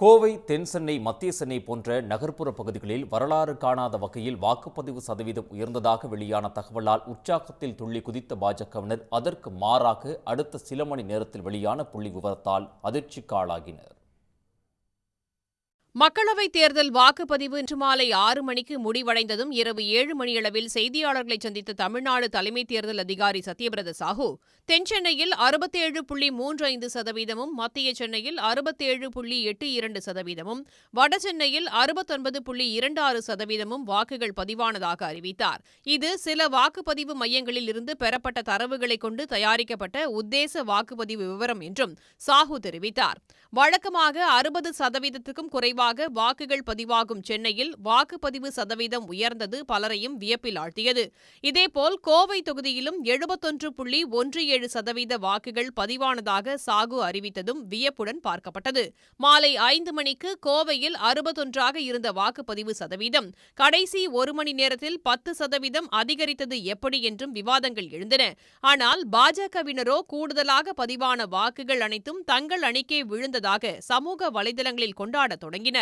கோவை தென் சென்னை மத்திய சென்னை போன்ற நகர்ப்புற பகுதிகளில் வரலாறு காணாத வகையில் வாக்குப்பதிவு சதவீதம் உயர்ந்ததாக வெளியான தகவலால் உற்சாகத்தில் துள்ளி குதித்த பாஜகவினர் அதற்கு மாறாக அடுத்த சில மணி நேரத்தில் வெளியான புள்ளி விவரத்தால் அதிர்ச்சிக்காளாகினர். மக்களவைத் தேர்தல் வாக்குப்பதிவு இன்று மாலை ஆறு மணிக்கு முடிவடைந்ததும் இரவு ஏழு மணியளவில் செய்தியாளர்களை சந்தித்த தமிழ்நாடு தலைமை தேர்தல் அதிகாரி சத்யபிரத சாஹூ தென் சென்னையில் அறுபத்தேழு புள்ளி மூன்று ஐந்து சதவீதமும் மத்திய சென்னையில் அறுபத்தேழு புள்ளி எட்டு இரண்டு சதவீதமும் வட சென்னையில் அறுபத்தொன்பது புள்ளி இரண்டு ஆறு சதவீதமும் வாக்குகள் பதிவானதாக அறிவித்தார். இது சில வாக்குப்பதிவு மையங்களில் இருந்து பெறப்பட்ட தரவுகளை கொண்டு தயாரிக்கப்பட்ட உத்தேச வாக்குப்பதிவு விவரம் என்றும் சாஹூ தெரிவித்தார். வழக்கமாக அறுபது சதவீதத்துக்கும் குறைவாக வாக்குகள் பதிவாகும் சென்னையில் வாக்குப்பதிவு சதவீதம் உயர்ந்தது பலரையும் வியப்பில் ஆழ்த்தியது. இதேபோல் கோவை தொகுதியிலும் எழுபத்தொன்று புள்ளி ஒன்று ஏழு சதவீத வாக்குகள் பதிவானதாக சாகு அறிவித்ததும் வியப்புடன் பார்க்கப்பட்டது. மாலை ஐந்து மணிக்கு கோவையில் அறுபத்தொன்றாக இருந்த வாக்குப்பதிவு சதவீதம் கடைசி ஒரு மணி நேரத்தில் பத்து சதவீதம் அதிகரித்தது எப்படி என்றும் விவாதங்கள் எழுந்தன. ஆனால் பாஜகவினரோ கூடுதலாக பதிவான வாக்குகள் அனைத்தும் தங்கள் அணிக்கே விழுந்ததாக சமூக வலைதளங்களில் கொண்டாடத் தொடங்கினர்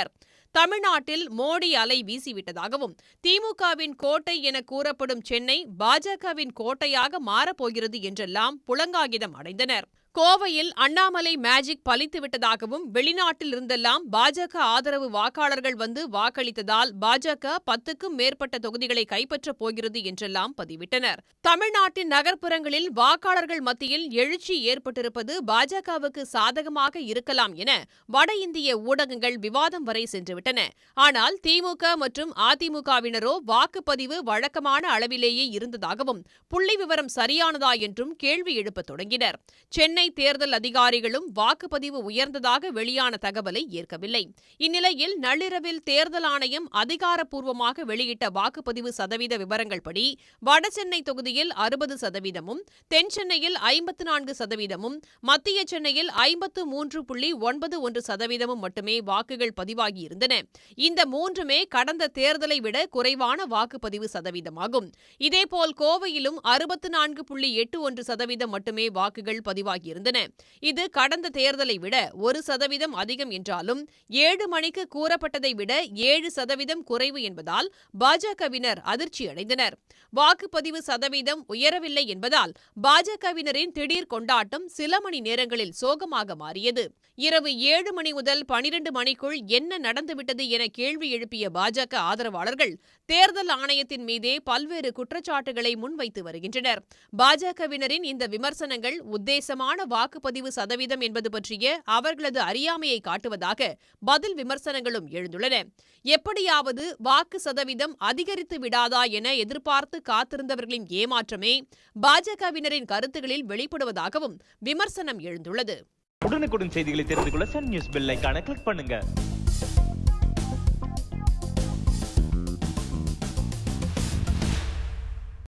தமிழ்நாட்டில் மோடி அலை வீசிவிட்டதாகவும் திமுகவின் கோட்டை என கூறப்படும் சென்னை பாஜகவின் கோட்டையாக மாறப்போகிறது என்றெல்லாம் புலங்காகிதம் அடைந்தனர். கோவையில் அண்ணாமலை மேஜிக் பலித்துவிட்டதாகவும் வெளிநாட்டில் இருந்தெல்லாம் பாஜக ஆதரவு வாக்காளர்கள் வந்து வாக்களித்ததால் பாஜக பத்துக்கும் மேற்பட்ட தொகுதிகளை கைப்பற்றப் போகிறது என்றெல்லாம் பதிவிட்டனர். தமிழ்நாட்டின் நகர்ப்புறங்களில் வாக்காளர்கள் மத்தியில் எழுச்சி ஏற்பட்டிருப்பது பாஜகவுக்கு சாதகமாக இருக்கலாம் என வட இந்திய ஊடகங்கள் விவாதம் வரை சென்றுவிட்டன. ஆனால் திமுக மற்றும் அதிமுகவினரோ வாக்குப்பதிவு வழக்கமான அளவிலேயே இருந்ததாகவும் புள்ளி விவரம் சரியானதா என்றும் கேள்வி எழுப்பத் தொடங்கினர். சென்னை தேர்தல் அதிகாரிகளும் வாக்குப்பதிவு உயர்ந்ததாக வெளியான தகவலை ஏற்கவில்லை. இந்நிலையில் நள்ளிரவில் தேர்தல் ஆணையம் அதிகாரப்பூர்வமாக வெளியிட்ட வாக்குப்பதிவு சதவீத விவரங்கள் படி வடசென்னை தொகுதியில் அறுபது சதவீதமும் தென் சென்னையில் ஐம்பத்து நான்கு சதவீதமும் மத்திய சென்னையில் ஐம்பத்து மூன்று புள்ளி ஒன்பது ஒன்று சதவீதமும் மட்டுமே வாக்குகள் பதிவாகியிருந்தன. இந்த மூன்றுமே கடந்த தேர்தலை விட குறைவான வாக்குப்பதிவு சதவீதமாகும். இதேபோல் கோவையிலும் அறுபத்து நான்கு புள்ளி எட்டு ஒன்று சதவீதம் மட்டுமே வாக்குகள் இருந்தன. இது கடந்த தேர்தலை விட ஒரு சதவீதம் அதிகம் என்றாலும் ஏழு மணிக்கு கூறப்பட்டதை விட ஏழு சதவீதம் குறைவு என்பதால் பாஜகவினர் அதிர்ச்சியடைந்தனர் வாக்குப்பதிவு சதவீதம் உயரவில்லை என்பதால் பாஜகவினரின் திடீர் கொண்டாட்டம் சில மணி நேரங்களில் சோகமாக மாறியது. இரவு ஏழு மணி முதல் பனிரண்டு மணிக்குள் என்ன நடந்துவிட்டது என கேள்வி எழுப்பிய பாஜக ஆதரவாளர்கள் தேர்தல் ஆணையத்தின் மீதே பல்வேறு குற்றச்சாட்டுகளை முன்வைத்து வருகின்றனர். பாஜகவினரின் இந்த விமர்சனங்கள் உத்தேசமான வாக்குப்பதிவு சதவீதம் என்பது பற்றிய அவர்களது அறியாமையை காட்டுவதாக பதில் விமர்சனங்களும் எழுந்துள்ளன. எப்படியாவது வாக்கு சதவீதம் அதிகரித்து விடாதா என எதிர்பார்த்து காத்திருந்தவர்களின் ஏமாற்றமே பாஜகவினரின் கருத்துகளில் வெளிப்படுவதாகவும் விமர்சனம் எழுந்துள்ளது. உடனுக்குடன் செய்திகளை தெரிந்து கொள்ள சன் நியூஸ் பெல் கிளிக் பண்ணுங்க.